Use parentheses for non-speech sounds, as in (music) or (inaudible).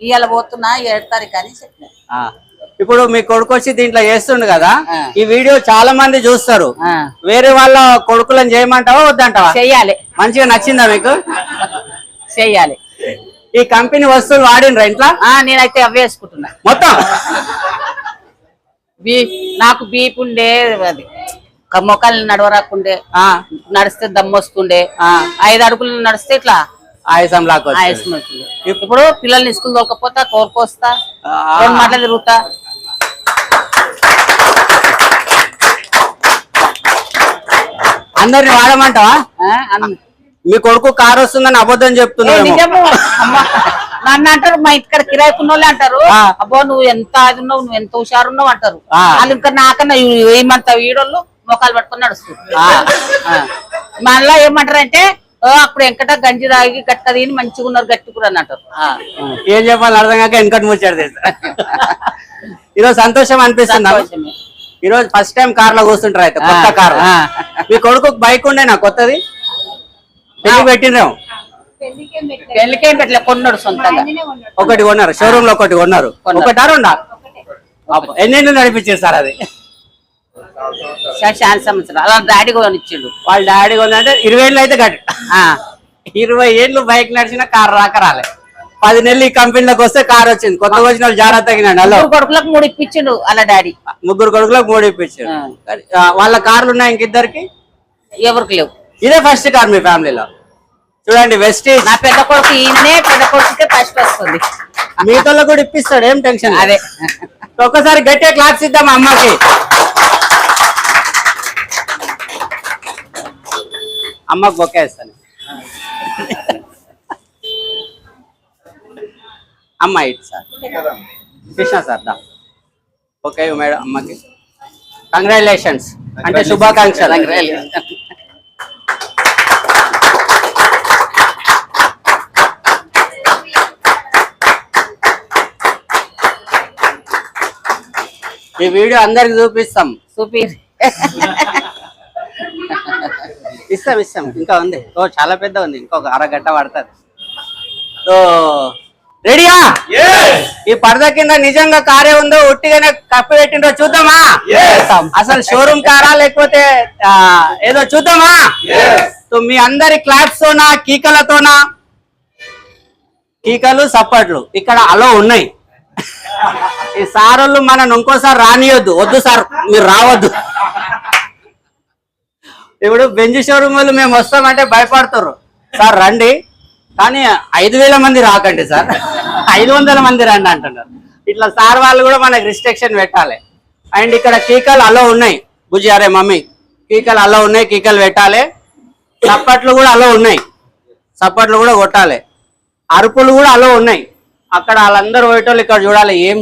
ఇవాళ పోతున్నా ఏడు తారీఖు అని చెప్పిన. ఆ. ఇప్పుడు మీ కొడుకు వచ్చి దీంట్లో చేస్తుండు కదా. ఈ వీడియో చాలా మంది చూస్తారు. వేరే వాళ్ళ కొడుకులను చేయమంటావా వద్దంటావా? చెయ్యాలి. మంచిగా నచ్చిందా మీకు? చెయ్యాలి. ఈ కంపెనీ వస్తువులు వాడినరా ఇంట్లో? నేనైతే అవే వేసుకుంటున్నా. మొత్తం? బీ నాకు బీప్ ఉండే అది క- మొక్కలు నడవరాకుండే నడిస్తే దమ్ము వస్తుండే. ఐదు అడుగులు నడిస్తే ఇట్లా ఆయాసం లాగా వస్తుంది. ఆయాసం వస్తుంది ఇప్పుడు పిల్లల్ని స్కూల్ ఆ. రెండు మాటలు తిరుగుతా అందరిని వాడమంటావా మీ కొడుకు కారు వస్తుందని అబద్ధం అమ్మ, నన్ను అంటారు మా ఇంటికాడ కిరాయి ఉన్నోళ్ళే అంటారు. అబ్బో నువ్వు ఎంత అది ఉన్నావు నువ్వు ఎంత హుషారు ఉన్నావు అంటారు. వాళ్ళు ఇంకా నాకన్నా ఏమంత వీడోళ్ళు మొక్కలు పట్టుకొని నడుస్తుంది. మళ్ళా ఏమంటారంటే "ఓ, అప్పుడు వెంకట గంజి తాగి గట్ట తిని మంచిగా ఉన్నారు అని అంటారు ఆ, ఏం చెప్పాలి అర్థం కాక వెనకటి ముచ్చాడు తెస్తా. ఈరోజు సంతోషం అనిపిస్తుంది? సంతోషమే. ఈ రోజు ఫస్ట్ టైం కార్లో కూర్చుంటారు అయితే? కొత్త కార్. మీ కొడుకు బైక్ ఉండేనా కొత్తది? పెళ్ళి పెట్టినాం పెళ్ళికేం పెట్టలే కొన్నాడు సొంతంగా. ఒకటి కొన్నారు షోరూమ్లో ఒకటి కొన్నారు. ఒకటారు ఉండా ఎన్నెండు నడిపించారు సార్ అది. చాలా సంవత్సరం అలా డాడీ వాళ్ళ డాడీ కొందంటే ఇరవై ఏళ్ళు అయితే గట్టి ఆ, ఇరవై ఏళ్ళు బైక్ నడిచిన కార్ రాక రాలే. పది నెలలు ఈ కంపెనీలోకి వస్తే కార్ వచ్చింది. కొత్త వచ్చిన వాళ్ళు జాగ్రత్త తగినాడు కొడుకులకు మూడు ఇప్పించిండు అలా డాడీ. ముగ్గురు కొడుకులకు మూడు ఆ, వాళ్ళ కార్లు ఉన్నాయి ఇంకిద్దరికి? ఎవరికి లేవు. ఇదే ఫస్ట్ కార్ మీ ఫ్యామిలీలో. చూడండి వెస్టేజ్ నా పెద్ద కొడుకు ఈయననే పెద్ద కొడుకుకే ఫస్ట్ వస్తుంది. మీతో కూడా ఇప్పిస్తాడు ఏం టెన్షన్ అదే. ఒక్కసారి గట్టిగా క్లాప్స్ ఇద్దాం అమ్మకి. అమ్మకి బొక్క ఇస్తాను అమ్మ ఇటు సార్. కృష్ణ సార్ దా. ఓకే మేడం అమ్మకి. కంగ్రాచులేషన్స్ అంటే శుభాకాంక్షలు. ఈ వీడియో అందరికి చూపిస్తాం. చూపి (laughs) ఇస్తాం ఇస్తాం. ఇంకా ఉంది. ఓ చాలా పెద్ద ఉంది. ఇంకొక అరగంట పడుతుంది. సో రెడీయా? ఈ పరద కింద నిజంగా కారే ఉందో ఉట్టిగానే కప్పి పెట్టిండో చూద్దామా? అసలు షోరూమ్ కారా లేకపోతే ఏదో చూద్దామా? సో మీ అందరి క్లాప్స్ తోనా కీకలతోనా? కీకలు సప్పట్లు ఇక్కడ అలో ఉన్నాయి. ఈ సారోళ్ళు మనం ఇంకోసారి రానియొద్దు. వద్దు సార్ మీరు రావద్దు. ఇప్పుడు బెంజ్ షోరూమ్ వాళ్ళు మేము వస్తామంటే భయపడతారు. సార్ రండి. కానీ ఐదు వేల మంది రాకండి సార్. ఐదు వందల మంది రండి అంటున్నారు. ఇట్లా సార్ వాళ్ళు కూడా మనకి రిస్ట్రిక్షన్ పెట్టాలి. అండ్ ఇక్కడ కీకలు అలో ఉన్నాయి. బుజ్జి అరే మమ్మీ కీకలు అలో ఉన్నాయి కీకలు పెట్టాలి. చప్పట్లు కూడా అలో ఉన్నాయి. చప్పట్లు కూడా కొట్టాలి. అరుపులు కూడా అలో ఉన్నాయి. అక్కడ వాళ్ళందరూ పోయేటోళ్ళు ఇక్కడ చూడాలి ఏం